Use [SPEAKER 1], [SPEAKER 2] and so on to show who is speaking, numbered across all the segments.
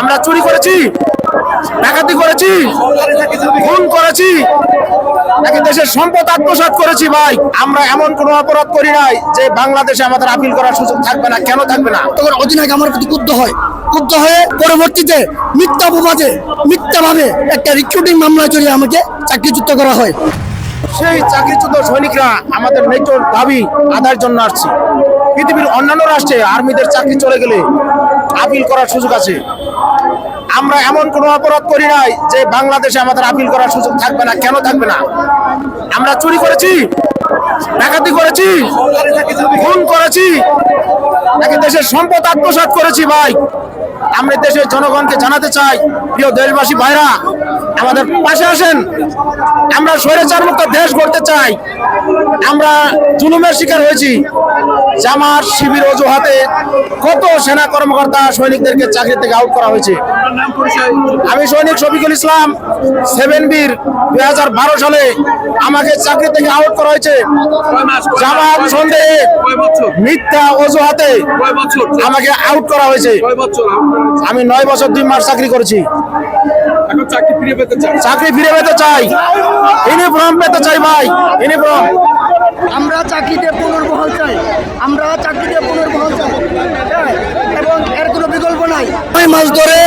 [SPEAKER 1] আমরা চুরি করেছি ডাকাতি করেছি খুন করেছি। নাকি দেশের সম্পদ আত্মসাৎ করেছি ভাই। আমরা এমন কোনো অপরাধ করি নাই যে বাংলাদেশে আমাদের আপিল করার সুযোগ থাকবে না কেন থাকবে না?
[SPEAKER 2] তখন অধিনায়ক আমার প্রতি ক্রুদ্ধ হয়। ক্রুদ্ধ হয়ে পরবর্তীতে মিথ্যা অপবাদে মিথ্যাভাবে একটা রিক্রুটিং মামলায় জড়িয়ে আমাকে চাকরিচ্যুত করা হয়।
[SPEAKER 1] সেই চাকরিচ্যুত সৈনিকরা আমাদের নেটোর দাবি আদায়ের জন্য আসছে। পৃথিবীর অন্যান্য রাষ্ট্রে আর্মিদের চাকরি চলে গেলে আপিল করার সুযোগ আছে। আমরা এমন কোনো অপরাধ করি নাই যে বাংলাদেশে আমাদের আপিল করার সুযোগ থাকবে না, কেন থাকবে না? আমরা চুরি করেছি, ডাকাতি করেছি, খুন করেছি নাকি দেশের সম্পদ আত্মসাত করেছি, ভাই। আমরা দেশের জনগণকে জানাতে চাই প্রিয় দেশবাসী ভাইরা আমাদের পাশে আসেন। আমরা স্বৈরাচার মুক্ত দেশ গড়তে চাই। আমরা জুলুমের শিকার হয়েছি। জামার শিবির অজুহাতে কত সেনা কর্মকর্তা সৈনিকদেরকে চাকরি থেকে আউট করা হয়েছে। আমি সৈনিক শফিকুল ইসলাম সেভেন বীর দুই হাজার বারো সালে আমাকে চাকরি থেকে আউট করা হয়েছে। জামাত সন্দেহে মিথ্যা অজুহাতে আমাকে আউট করা হয়েছে। আমি নয় বছর দুই মাস চাকরি করেছি। চাকরি ফিরে পেতে চাই। ইউনিফর্ম পেতে চাই ভাই ইউনিফর্ম
[SPEAKER 2] আমরা চাকরিতে পুনর্বহাল চাই। আমরা চাকরিতে পুনর্বহাল চাই। এবং এর কোনো বিকল্প নাই। নয় মাস ধরে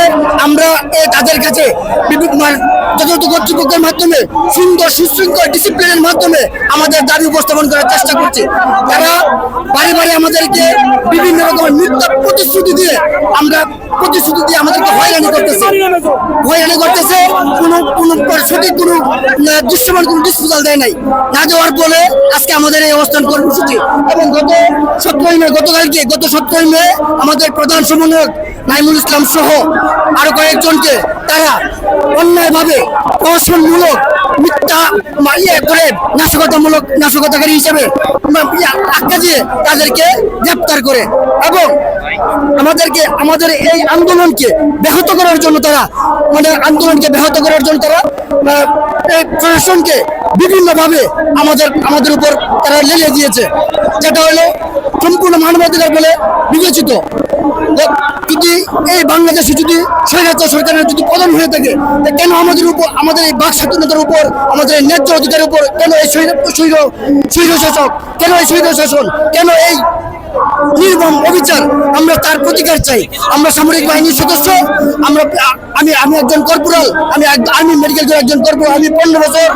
[SPEAKER 2] আমরা তাদের কাছে কর্তৃপক্ষের মাধ্যমে সুন্দর, সুশৃঙ্খল ডিসিপ্লিনের মাধ্যমে আমাদের দাবি উপস্থাপন করার চেষ্টা করছে। তারা বারে বারে আমাদেরকে বিভিন্ন রকমের মিথ্যা প্রতিশ্রুতি দিয়ে আমরা প্রতিশ্রুতি দিয়ে আমাদেরকে হয়রানি করতেছে। হয়রানি করতেছে, কোনো কোনো সঠিক কোনো দৃশ্যমান কোনো ডিসপোজাল দেয় নাই। না দেওয়ার ফলে আজকে আমাদের এই অবস্থান কর্মসূচি। এবং গত মে গতকালকে, গত মে আমাদের প্রধান সমন্বয়ক নাইমুল ইসলাম সহ আরও কয়েকজনকে তারা অন্যায়ভাবে প্রহসনমূলক মিথ্যা ইয়ে করে নাশকতামূলক নাশকতাকারী হিসেবে আখ্যা দিয়ে তাদেরকে গ্রেপ্তার করে এবং আমাদেরকে, আমাদের এই আন্দোলনকে ব্যাহত করার জন্য তারা মানে আন্দোলনকে ব্যাহত করার জন্য তারা প্রশাসনকে বিভিন্নভাবে আমাদের আমাদের উপর তারা লেলিয়ে দিয়েছে যেটা হলো সম্পূর্ণ মানবাধিকার বলে বিবেচিত। যদি এই বাংলাদেশে যদি স্বৈরাচার সরকারের যদি পতন হয়ে থাকে কেন আমাদের উপর, আমাদের এই বাক স্বাধীনতার উপর, আমাদের এই ন্যায্য অধিকারের উপর, কেন এই স্বৈর স্বৈর শাসক, কেন এই স্বৈর শাসন, কেন এই নির্মম অবিচার আমরা তার প্রতিকার চাই? আমরা সামরিক বাহিনীর সদস্য, আমরা আমি আমি একজন কর্পোরাল আমি আর্মি মেডিকেল একজন কর্পোরাল আমি পনেরো বছর,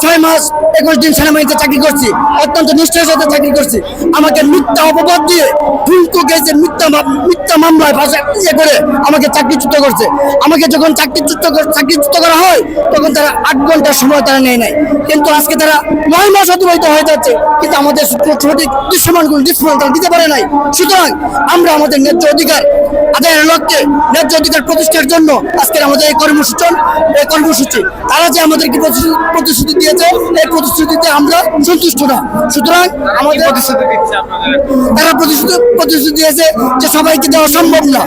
[SPEAKER 2] ছয় মাস একুশ দিন সেনাবাহিনীতে চাকরি করছি, অত্যন্ত নিশ্চয়ের সাথে চাকরি করছি। আমাকে মিথ্যা অপবাদ দিয়ে ঠুনকো গেছে মিথ্যা মিথ্যা মামলায় ভাষা ইয়ে করে আমাকে চাকরিচ্যুত করছে। আমাকে যখন চাকরিচ্যুত কর- চাকরিচ্যুত করা হয়, তখন তারা আট ঘণ্টার সময় তারা নেয় নাই। কিন্তু আজকে তারা নয় মাস অতিবাহিত হয়ে যাচ্ছে, কিন্তু আমাদের সঠিক দৃশ্যমান কোনো দৃশ্যমান তারা দিতে পারে নাই। সুতরাং আমরা আমাদের ন্যায্য অধিকার আদায়ের লক্ষ্যে ন্যায্য অধিকার প্রতিষ্ঠার জন্য আজকের আমাদের এই কর্মসূচি এই কর্মসূচি। তারা যে আমাদেরকে প্রতিশ্রুতি- দিয়েছে এই প্রতিশ্রুতিতে আমরা সন্তুষ্ট না। সুতরাং আমাদের তারা প্রতিশ্রুতি প্রতিশ্রুতি দিয়েছে যে সবাইকে দেওয়া সম্ভব না।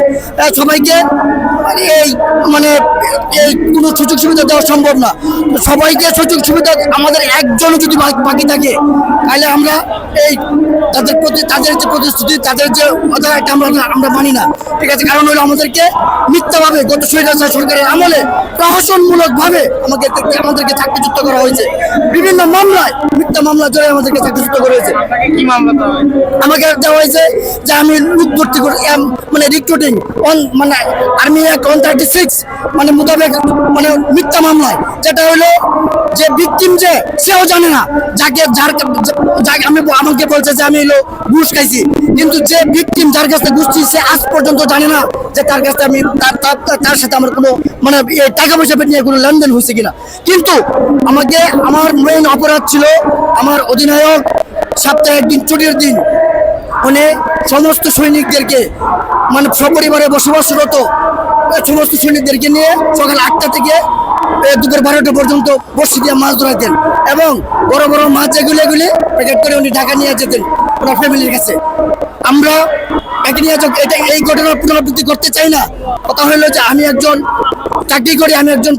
[SPEAKER 2] সবাইকে এই মানে এই কোনো সুযোগ সুবিধা দেওয়া সম্ভব না। সবাইকে সুযোগ সুবিধা আমাদের একজনও যদি বাকি থাকে তাহলে আমরা এই তাদের প্রতি তাদের যে প্রতিশ্রুতি তাদের যে কথা আমরা আমরা মানি না। ঠিক আছে কারণ হলো আমাদেরকে মিথ্যাভাবে গত সরকারের আমলে আমাকে আমাদেরকে চাকরিচ্যুত করা হয়েছে। বিভিন্ন মামলায় মিথ্যা মামলা আমাদেরকে চাকরিচ্যুত করা হয়েছে। আমাকে দেওয়া হয়েছে যে আমি লোক ভর্তি করে মানে রিক্রুটিং অন মানে army act one thirty six মানে মোতাবেক মানে মিথ্যা মামলায়। যেটা হলো যে ভিকটিম যে সেও জানে না। যাকে যার যাকে আমি আমাকে বলছে যে আমি হলো ঘুষ খাইছি। কিন্তু যে ভিকটিম যার কাছে ঘুষ সে আজ পর্যন্ত জানে না যে তার কাছে আমি তার তার- তার- সাথে আমার কোনো মানে টাকা পয়সা নিয়ে কোনো লেনদেন হয়েছে কিনা। কিন্তু আমাকে, আমার মেইন অপরাধ ছিল আমার অধিনায়ক সপ্তাহে একদিন, ছুটির দিন। উনি সমস্ত সৈনিকদেরকে মানে সপরিবারে বসবাসরত সমস্ত সৈনিকদেরকে নিয়ে সকাল আটটা থেকে দুপুর বারোটা পর্যন্ত বসে দিয়ে মাছ ধরাতেন এবং বড় বড় মাছ যেগুলো এগুলি প্যাকেট করে উনি ঢাকা নিয়ে যেতেন ওনার ফ্যামিলির কাছে। আমরা একে নিয়ে এটা এই ঘটনার পুনরাবৃত্তি করতে চাই না। কথা হলো যে আমি একজন চাকরি করি, আমি একজন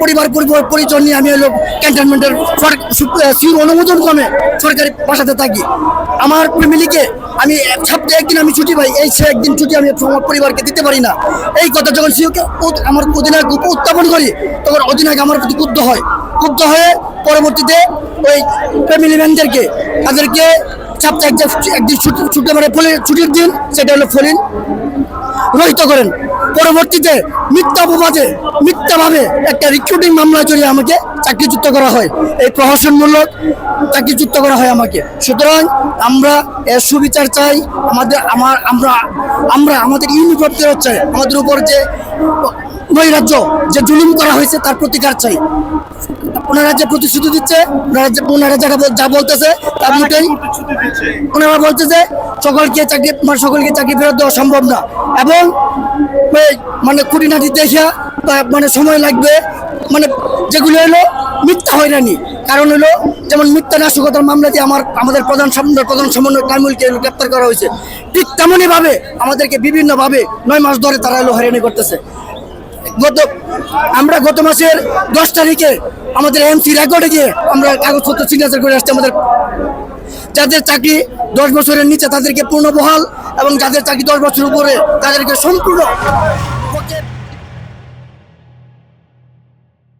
[SPEAKER 2] পরিবার পরিবার পরিচয় নিয়ে আমি হলো ক্যান্টনমেন্টের সিউর অনুমোদন ক্রমে সরকারি বাসাতে থাকি। আমার ফ্যামিলিকে আমি সপ্তাহে একদিন আমি ছুটি পাই, এই সে একদিন ছুটি আমি আমার পরিবারকে দিতে পারি না। এই কথা যখন সিওকে আমার অধিনায়ক উত্থাপন করি, তখন অধিনায়ক আমার প্রতি ক্ষুব্ধ হয়। ক্ষুব্ধ হয়ে পরবর্তীতে ওই ফ্যামিলি ম্যানদেরকে তাদেরকে সপ্তাহে একদিন ছুটি মানে ছুটির দিন, সেটা হলো ফলিন। রহিত করেন। পরবর্তীতে মিথ্যা অপবাদে, মিথ্যাভাবে একটা রিক্রুটিং মামলা চড়িয়ে আমাকে চাকরিচ্যুত করা হয়। এই প্রহসনমূলক চাকরিচ্যুত করা হয় আমাকে। সুতরাং আমরা এর সুবিচার চাই। আমাদের আমার আমরা আমরা আমাদের ইউনিফর্ম ফেরত চাই। আমাদের উপর যে নৈরাজ্য, যে জুলুম করা হয়েছে, তার প্রতিকার চাই। ওনারা যে প্রতিশ্রুতি দিচ্ছে ওনারা যে ওনারা যারা যা বলতেছে তার মোটেই ওনারা বলছে যে সকলকে চাকরি মানে সকলকে চাকরি ফেরত দেওয়া সম্ভব না। এবং ওই মানে খুঁটিনাটি দেখে মানে সময় লাগবে মানে যেগুলো হলো মিথ্যা হয়রানি। কারণ হলো যেমন মিথ্যা নাশকতার মামলাতে আমার আমাদের প্রধান সমন্বয় প্রধান সমন্বয় কামুলকে গ্রেপ্তার করা হয়েছে। ঠিক তেমনই ভাবে আমাদেরকে বিভিন্নভাবে নয় মাস ধরে তারা হলো হয়রানি করতেছে। গত, আমরা গত মাসের দশ তারিখে আমাদের এমসি রেকর্ডে গিয়ে আমরা কাগজপত্র সিগনেচার করে আসছি আমাদের। যাদের চাকরি দশ বছরের নিচে তাদেরকে পূর্ণ বহাল এবং যাদের চাকরি দশ বছর উপরে তাদেরকে সম্পূর্ণ